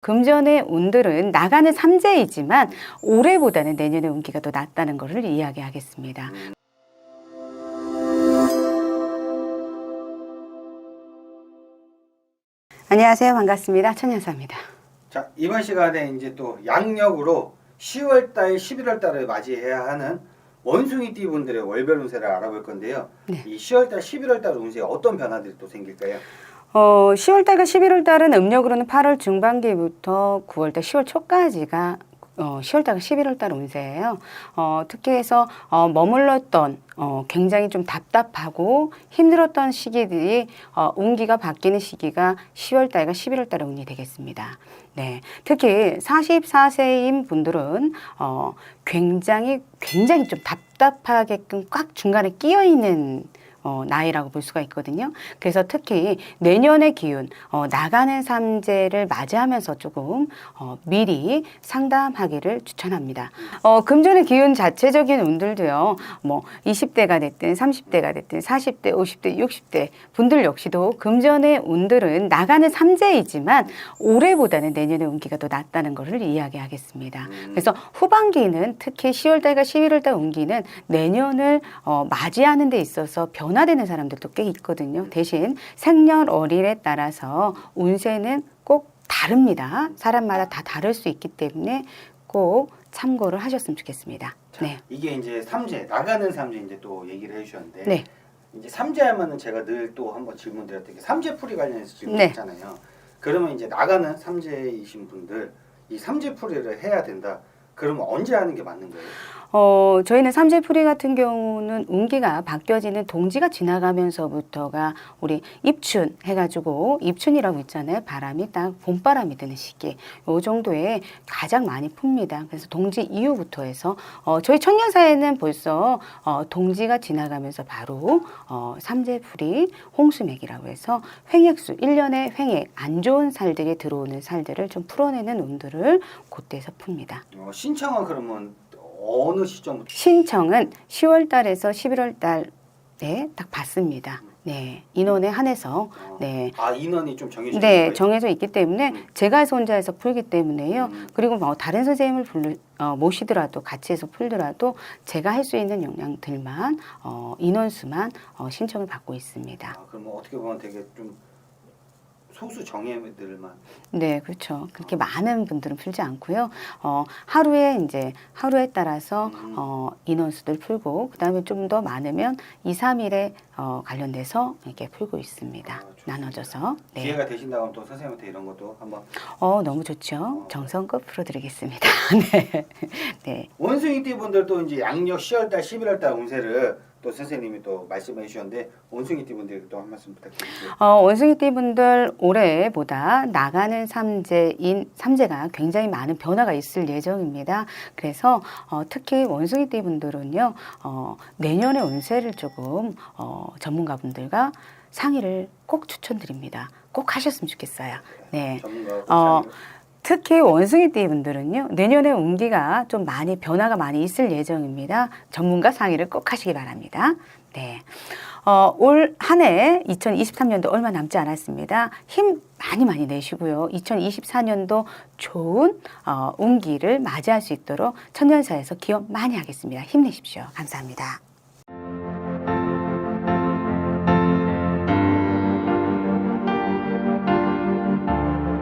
금전의 운들은 나가는 삼재이지만 올해보다는 내년의 운기가 더 낫다는 것을 이야기하겠습니다. 안녕하세요. 반갑습니다. 천연사입니다. 자 이번 시간에 이제 또 양력으로 10월 달, 11월 달을 맞이해야 하는 원숭이띠 분들의 월별 운세를 알아볼 건데요. 네. 이 10월 달, 11월 달 운세에 어떤 변화들이 또 생길까요? 어, 10월달과 11월달은 음력으로는 8월 중반기부터 9월달, 10월 초까지가 어, 10월달과 11월달 운세예요. 어, 특히 해서 어, 머물렀던 어, 굉장히 좀 답답하고 힘들었던 시기들이 어, 운기가 바뀌는 시기가 10월달과 11월달의 운이 되겠습니다. 네, 특히 44세인 분들은 어, 굉장히 굉장히 좀 답답하게끔 꽉 중간에 끼어 있는 어, 나이라고 볼 수가 있거든요. 그래서 특히 내년의 기운, 어, 나가는 삼재를 맞이하면서 조금 어, 미리 상담하기를 추천합니다. 어, 금전의 기운 자체적인 운들도요, 뭐 20대가 됐든 30대가 됐든 40대, 50대, 60대 분들 역시도 금전의 운들은 나가는 삼재이지만 올해보다는 내년의 운기가 더 낫다는 것을 이야기하겠습니다. 음. 그래서 후반기는 특히 10월달과 11월달 운기는 내년을 어, 맞이하는 데 있어서 변 화되는 사람들도 꽤 있거든요. 대신 생년월일에 따라서 운세는 꼭 다릅니다. 사람마다 다 다를 수 있기 때문에 꼭 참고를 하셨으면 좋겠습니다. 자, 네. 이게 이제 삼재, 나가는 삼재 이제 또 얘기를 해주셨는데 네. 이제 삼재 하면은 제가 늘 또 한번 질문 드렸던 게 삼재풀이 관련해서 네. 질문했잖아요. 그러면 이제 나가는 삼재이신 분들 이 삼재풀이를 해야 된다. 그러면 언제 하는 게 맞는 거예요? 어, 저희는 삼재풀이 같은 경우는 운기가 바뀌어지는 동지가 지나가면서부터가 우리 입춘 해가지고 입춘이라고 있잖아요. 바람이 딱 봄바람이 드는 시기. 요 정도에 가장 많이 풉니다. 그래서 동지 이후부터 해서 어, 저희 청년사에는 벌써 어, 동지가 지나가면서 바로 어, 삼재풀이 홍수맥이라고 해서 횡액수, 일년에 횡액, 안 좋은 살들이 들어오는 살들을 좀 풀어내는 운들을 그때서 풉니다. 어, 신청은 그러면 어느 시점부터? 신청은 10월 달에서 11월 달에 딱 받습니다. 네. 인원에 한해서 어, 네. 아 인원이 좀 정해져 네, 있는 정해져 있기 때문에 음. 제가 해서 혼자 해서 풀기 때문에요. 음. 그리고 뭐 다른 선생님을 불러, 어, 모시더라도 같이 해서 풀더라도 제가 할 수 있는 역량들만 어, 인원수만 어, 신청을 받고 있습니다. 아, 그러면 어떻게 보면 되게 좀 소수 정예들만 네, 그렇죠. 그렇게 많은 분들은 풀지 않고요. 어, 하루에 이제 하루에 따라서 음. 어, 인원수들 풀고 그다음에 좀 더 많으면 2, 3일에 어, 관련돼서 이렇게 풀고 있습니다. 아, 좋습니다. 나눠져서. 네. 기회가 되신다면 또 선생님한테 이런 것도 한번 어, 너무 좋죠. 정성껏 풀어드리겠습니다. 네. 네. 원숭이띠 분들도 이제 양력 10월달, 11월달 운세를 또 선생님이 또 말씀해 주셨는데 원숭이 띠 분들께 또한 말씀 부탁드릴게요. 어, 원숭이 띠 분들 올해보다 나가는 삼재인 삼재가 굉장히 많은 변화가 있을 예정입니다. 그래서 어, 특히 원숭이 띠 분들은요 어, 내년의 운세를 조금 어, 전문가분들과 상의를 꼭 추천드립니다. 꼭 하셨으면 좋겠어요. 네. 전문가 어, 특히 원숭이띠 분들은요 내년에 운기가 좀 많이 변화가 많이 있을 예정입니다. 전문가 상의를 꼭 하시기 바랍니다. 네. 어, 올 한 해 2023년도 얼마 남지 않았습니다. 힘 많이 많이 내시고요. 2024년도 좋은 어, 운기를 맞이할 수 있도록 천년사에서 기원 많이 하겠습니다. 힘내십시오. 감사합니다.